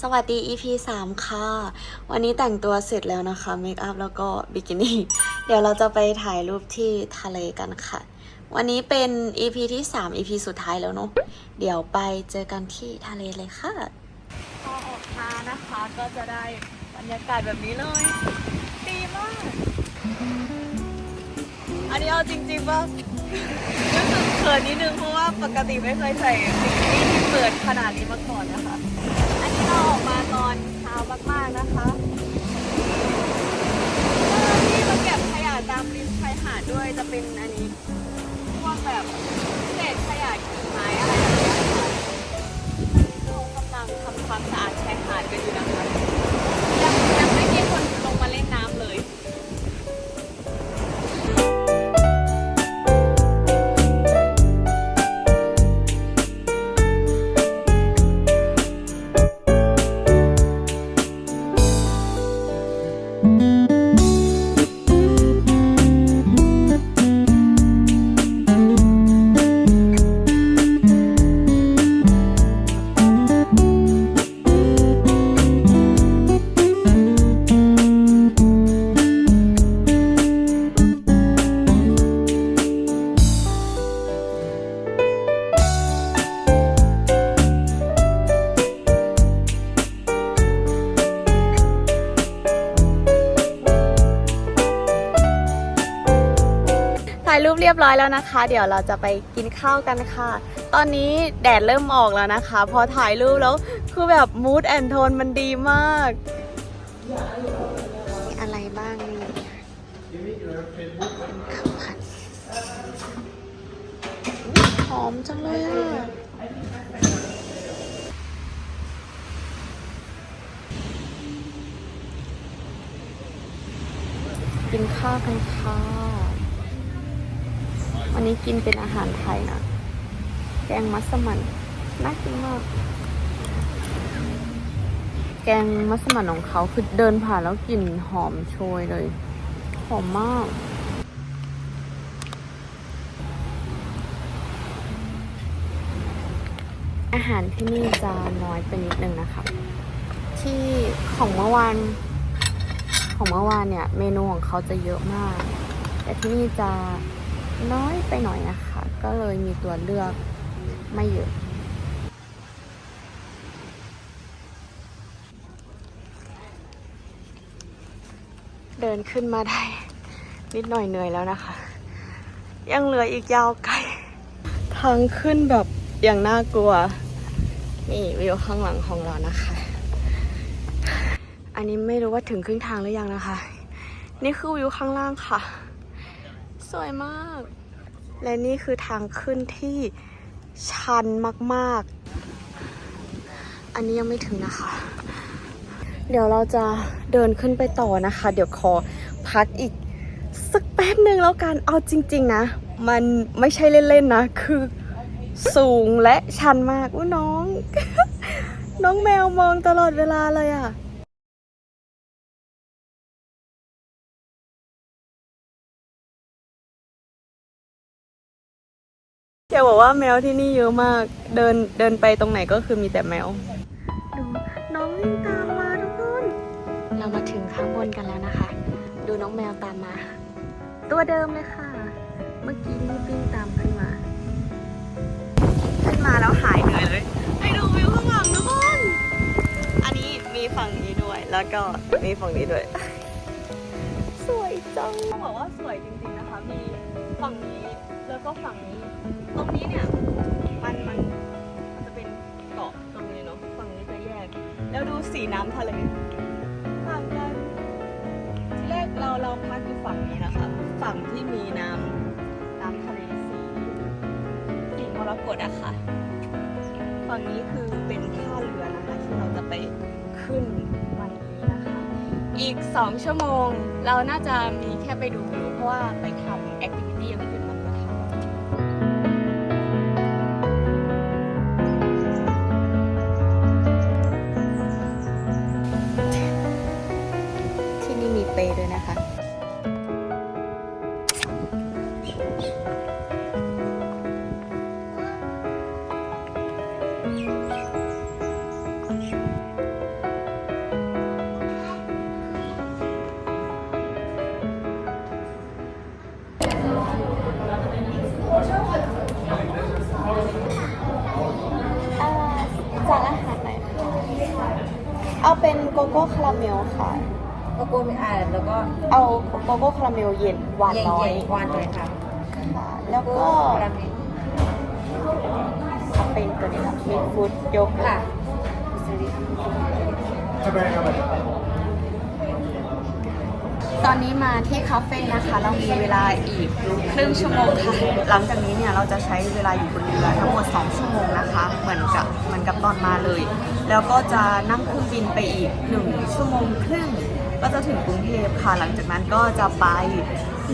สวัสดี EP 3 ค่ะ วันนี้แต่งตัวเสร็จแล้วนะคะ เมคอัพแล้วก็บิกินี่ เดี๋ยวเราจะไปถ่ายรูปที่ทะเลกันค่ะ วันนี้เป็น EP ที่ 3 EP สุดท้ายแล้วเนาะ เดี๋ยวไปเจอกันที่ทะเลเลยค่ะ พอออกมานะคะ ก็จะได้บรรยากาศแบบนี้เลย ดีมาก อันนี้เอาจริงๆว่ารู้สึกเขินนิดนึงเพราะว่าปกติไม่เคยใส่บิกินี่ที่เปิดขนาดนี้มาก่อนนะคะ เราออกมาตอนเช้ามากๆนะคะที่มาเก็บขยะตามริมชายหาดด้วยจะเป็นอันนี้พวกแบบเศษขยะกิ่งไม้อะไรแบบนี้ค่ะเรากำลังทำความสะอาดชายหาดกันอยู่นะคะ ปเรียบร้อยแล้วนะคะ เดี๋ยวเราจะไปกินข้าวกันค่ะ ตอนนี้แดดเริ่มออกแล้วนะคะ พอถ่ายรูปแล้วคือแบบมูดแอนโทนมันดีมาก มีอะไรบ้างนี่ข้าวผัดหอมจังเลยอะกินข้าวกันค่ะวั นนี้กินเป็นอาหารไทยนะแกงมัสมั่นน่ากินมาก แกงมัสมั่นของเขาคือเดินผ่านแล้วกลิ่นหอมโชยเลย หอมมาก อาหารที่นี่จะน้อยไปนิดนึงนะคะ ที่ของเมื่อวานของเมื่อวานเนี่ย เมนูของเขาจะเยอะมาก แต่ที่นี่จะ น้อยไปหน่อยนะคะ ก็เลยมีตัวเลือกไม่เยอะเดินขึ้นมาได้ นิดหน่อยเหนื่อยแล้วนะคะ ยังเหลืออีกยาวไกล ทางขึ้นแบบอย่างน่ากลัว นี่วิวข้างหลังของเรานะคะ อันนี้ไม่รู้ว่าถึงครึ่งทางหรือยังนะคะ นี่คือวิวข้างล่างค่ะ สวยมาก และนี่คือทางขึ้นที่ชันมากๆ อันนี้ยังไม่ถึงนะคะ เดี๋ยวเราจะเดินขึ้นไปต่อนะคะ เดี๋ยวขอพักอีกสักแป๊บหนึ่งแล้วกัน เอาจริง ๆ นะ มันไม่ใช่เล่น ๆ นะ คือสูงและชันมากอุ้ยน้อง น้องแมวมองตลอดเวลาเลยอะ แกบอกว่าแมวที่นี่เยอะมาก เดินเดินไปตรงไหนก็คือมีแต่แมว ดูน้องวิ่งตามมาทุกคน เรามาถึงข้างบนกันแล้วนะคะ ดูน้องแมวตามมา ตัวเดิมเลยค่ะ เมื่อกี้นี่วิ่งตามขึ้นมา ขึ้นมาแล้วหายเหนื่อยเลยให้ดูวิวข้างหลังทุกคน อันนี้มีฝั่งนี้ด้วย แล้วก็มีฝั่งนี้ด้วย สวยจัง ต้องบอกว่าสวยจริงๆนะคะ มีฝั่งนี้ แล้วก็ฝั่งนี้ ตรงนี้เนี่ยมันมันมันจะเป็นเกาะตรงนี้เนาะฝั่งนี้จะแยก แล้วดูสีน้ำทะเลต่างกันที่แรกเราเราพักอยู่ฝั่งนี้นะคะ ฝั่งที่มีน้ำน้ำทะเลสีสีมรกตอะค่ะ ฝั่งนี้คือเป็นท่าเรือนะคะที่เราจะไปขึ้นวันนี้นะคะ อีก 2 ชั่วโมงเราน่าจะมีแค่ไปดูวิวเพราะว่าไปทำแอคทิวิตี้อย่างอื่นาราเมลค่ะ โกโก้ไม่อ่านแล้วก็เอาโกโก้คาราเมลเย็นหวานเย็นน้อยๆหวานหน่อยค่ะค่ะแล้วโกก็โก้คาราเมลเอาเป็นตัวนี้ค่ะมิกฟูดโยเกิค่ะร์ ตอนนี้มาที่คาเฟ่นะคะ เรามีเวลาอีกครึ่งชั่วโมงค่ะ หลังจากนี้เนี่ยเราจะใช้เวลาอยู่บนเรือทั้งหมด 2 ชั่วโมงนะคะ เหมือนกับเหมือนกับตอนมาเลย แล้วก็จะนั่งเครื่องบินไปอีก 1 ชั่วโมงครึ่ง ก็จะถึงกรุงเทพค่ะ หลังจากนั้นก็จะไป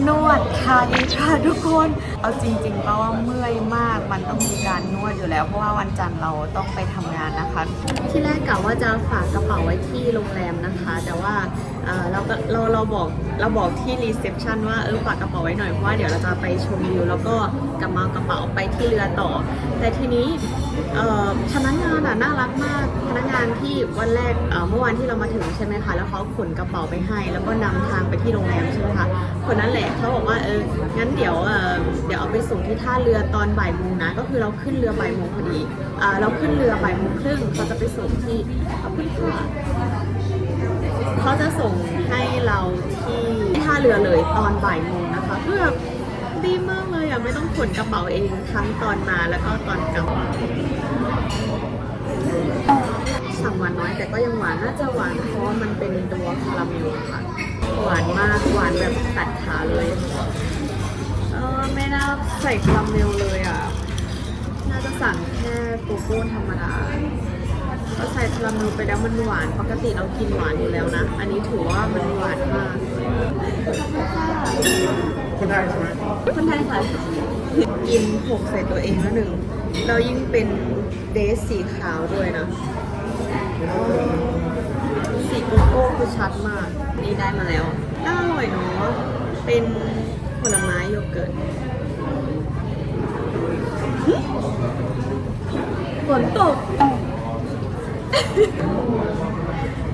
นวดไทยค่ะทุกคน เอาจริงๆก็ว่าเมื่อยมาก มันต้องมีการนวดอยู่แล้ว เพราะว่าวันจันทร์เราต้องไปทำงานนะคะ ที่แรกกะว่าจะฝากกระเป๋าไว้ที่โรงแรมนะคะ แต่ว่า เราเราบอกเราบอกที่รีเซพชันว่าเออฝากกระเป๋าไว้หน่อยเพราะว่าเดี๋ยวเราจะไปชมวิวแล้วก็กลับมากระเป๋าไปที่เรือต่อ แต่ทีนี้เออพนักงานอะน่ารักมากพนักงานที่วันแรกเมื่อวานที่เรามาถึงใช่ไหมคะแล้วเขาขนกระเป๋าไปให้ แล้วก็นำทางไปที่โรงแรมใช่ไหมคะคนนั้นแหละเขาบอกว่าเอองั้นเดี๋ยวเออเดี๋ยวเอาไปส่งที่ท่าเรือตอนบ่ายโมงนะก็คือเราขึ้นเรือบ่ายโมงพอดีอ่าเราขึ้นเรือบ่ายโมงครึ่งเขาจะไปส่งที่ขอบคุณค่ะ เขาจะส่งให้เราที่ท่าเรือเลยตอนบ่ายโมงนะคะเพื่อดีมากเลยอะไม่ต้องขนกระเป๋าเองทั้งตอนมาแล้วก็ตอนกลับสั่งหวานน้อยแต่ก็ยังหวานน่าจะหวานเพราะว่ามันเป็นตัวคาราเมลค่ะ หวานมากหวานแบบตัดขาเลย เออไม่น่าใส่คาราเมลเลยอะ น่าจะสั่งแค่โกโก้ธรรมดา ก็ใส่คาราเมลไปแล้วมันหวาน ปกติเรากินหวานอยู่แล้วนะ อันนี้ถือว่ามันหวานมากคนไทยใช่ไหมคนไทยค่ะ กินหกใส่ตัวเองแล้วหนึ่ง เรายิ่งเป็นเดรสสีขาวด้วยนะ สีโกโก้คือชัดมาก นี่ได้มาแล้วน่าอร่อยเนาะ เป็นผลไม้โยเกิร์ตหึฝนตก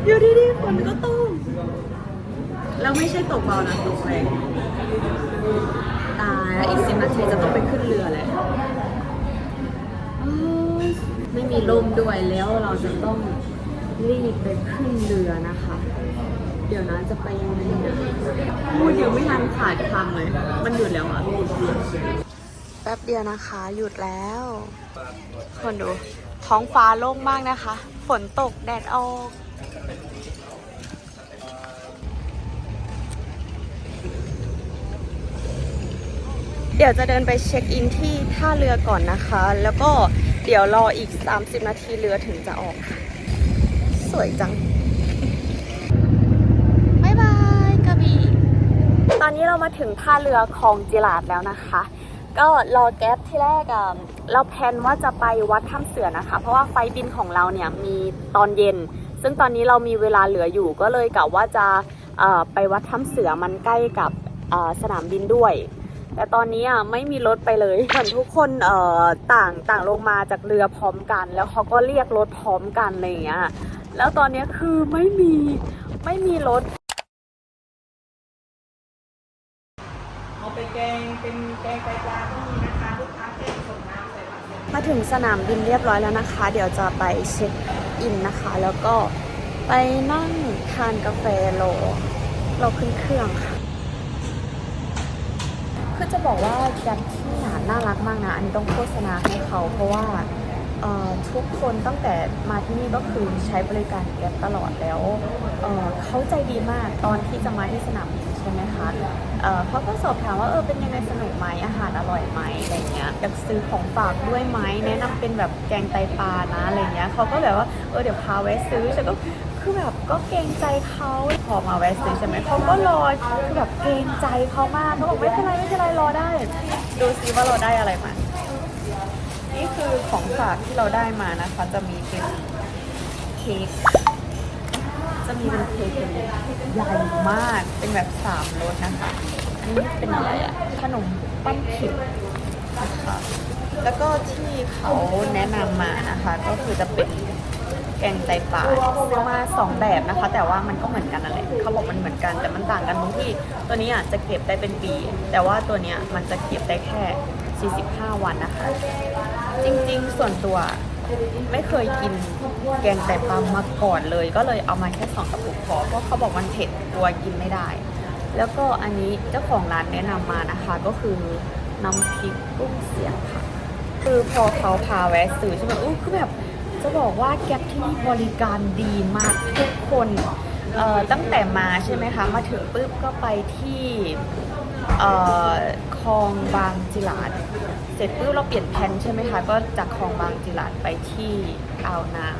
อยู่ดีๆฝนก็ตกแล้วไม่ใช่ตกเบานะตกแรงตายแล้วอีกสิบนาทีจะต้องไปขึ้นเรือแหละเอ้ยไม่มีลมด้วยแล้วเราจะต้องรีบไปขึ้นเรือนะคะ เดี๋ยวนะจะไปยังไงเนี่ยพูดยังไม่ทันขาดคำเลย มันหยุดแล้วอะ แป๊บเดียวนะคะ หยุดแล้ว คนดู ท้องฟ้าโล่งมากนะคะ ฝนตกแดดออกเดี๋ยวจะเดินไปเช็คอินที่ท่าเรือก่อนนะคะ แล้วก็เดี๋ยวรออีก 30 นาทีเรือถึงจะออกค่ะ สวยจังบายบายกระบี่ตอนนี้เรามาถึงท่าเรือคลองจิลาดแล้วนะคะ ก็รอแก๊ปที่แรกอะเราแพลนว่าจะไปวัดถ้ำเสือนะคะ เพราะว่าไฟบินของเราเนี่ยมีตอนเย็น ซึ่งตอนนี้เรามีเวลาเหลืออยู่ก็เลยกะว่าจะไปวัดถ้ำเสือมันใกล้กับสนามบินด้วย แต่ตอนนี้อะไม่มีรถไปเลยเหมือนทุกคนเอ่อต่างต่างลงมาจากเรือพร้อมกัน แล้วเขาก็เรียกรถพร้อมกันอะไรอย่างเงี้ยแล้วตอนนี้คือไม่มีไม่มีรถ เอาไปแกง เป็นแกงไตปลาก็มีนะคะลูกค้าแกงส่งน้ำใส่ผักมาถึงสนามบินเรียบร้อยแล้วนะคะ เดี๋ยวจะไปเช็คอินนะคะ แล้วก็ไปนั่งทานกาแฟรอรอขึ้นเครื่องค่ะคือจะบอกว่าแกร็บที่หนาน่ารักมากนะอันนี้ต้องโฆษณาให้เขา เพราะว่าทุกคนตั้งแต่มาที่นี่ก็คือใช้บริการแกร็บตลอดแล้วเเขาใจดีมากตอนที่จะมาที่สนามบิน ช่ไหมคะเออเขาก็สอบถามว่าเออเป็นยังไงสนุกไหมอาหารอร่อยไหมอะไรเงี้ยอยากซื้อของฝากด้วยไหมแนะนำเป็นแบบแกงไตปลานะอะไรเงี้ยเขาก็แบบว่าเออเดี๋ยวพาแวะซื้อแต่ก็คือแบบก็เกรงใจเขาพอมาแวะซื้อใช่ไหมเขาก็รอคือแบบเกรงใจเขามากเขาบอกไม่เป็นไรไม่เป็นไรรอได้ ดูซิว่าเราได้อะไรมานี่คือของฝากที่เราได้มานะคะ จะมีเป็นเค้ก จะมีเป็นเค้กแบบใหญ่มากเป็นแบบสามรสนะคะอันนี้เป็นอะไรอะขนมปั้นขิบนะคะแล้วก็ที่เขาแนะนำมานะคะ ก็คือจะเป็นแกงไตปลาซื้อมาสองแบบนะคะ แต่ว่ามันก็เหมือนกันนั่นแหละเขาบอกมันเหมือนกันแต่มันต่างกันตรงที่ ตัวนี้อะจะเก็บได้เป็นปี แต่ว่าตัวเนี้ยมันจะเก็บได้แค่ 45 วันนะคะ จริงๆ ส่วนตัว ไม่เคยกินแกงไตปลามาก่อนเลย ก็เลยเอามาแค่สองกระปุกพอเพราะเขาบอกมันเผ็ดกลัวกินไม่ได้ แล้วก็อันนี้เจ้าของร้านแนะนำมานะคะ ก็คือน้ำพริกกุ้งเสียบค่ะ คือพอเขาพาแวะซื้อใช่ไหมอู้คือแบบจะบอกว่าแก๊ปที่นี่บริการดีมากทุกคนตั้งแต่มาใช่ไหมคะ มาถึงปุ๊บก็ไปที่ คลองบางจิลาดเสร็จปุ๊บเราเปลี่ยนแผนใช่ไหมคะ ก็จากคลองบางจิลาดไปที่อ่าวนาง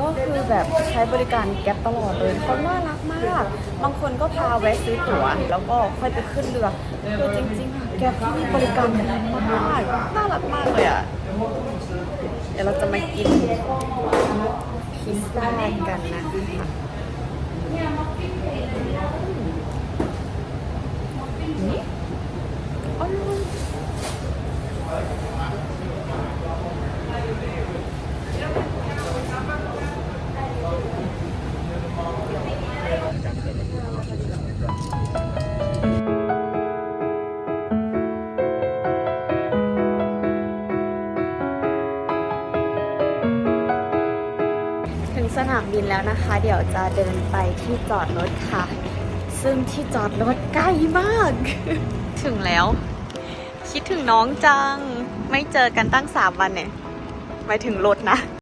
ก็คือแบบใช้บริการแก๊ปตลอดเลยเขาน่ารักมาก บางคนก็พาแวะซื้อตั๋ว แล้วก็ค่อยไปขึ้นเรือคือจริงๆ แก๊ปที่นี่บริการดีมากน่ารักมากเลยอะ เดี๋ยวเราจะมากินพิซซ่ากันนะคะ อร่อยถึงสนามบินแล้วนะคะ เดี๋ยวจะเดินไปที่จอดรถค่ะ ซึ่งที่จอดรถใกล้มาก ถึงแล้ว คิดถึงน้องจัง ไม่เจอกันตั้งสามวันเนี่ยหมายถึงรถนะ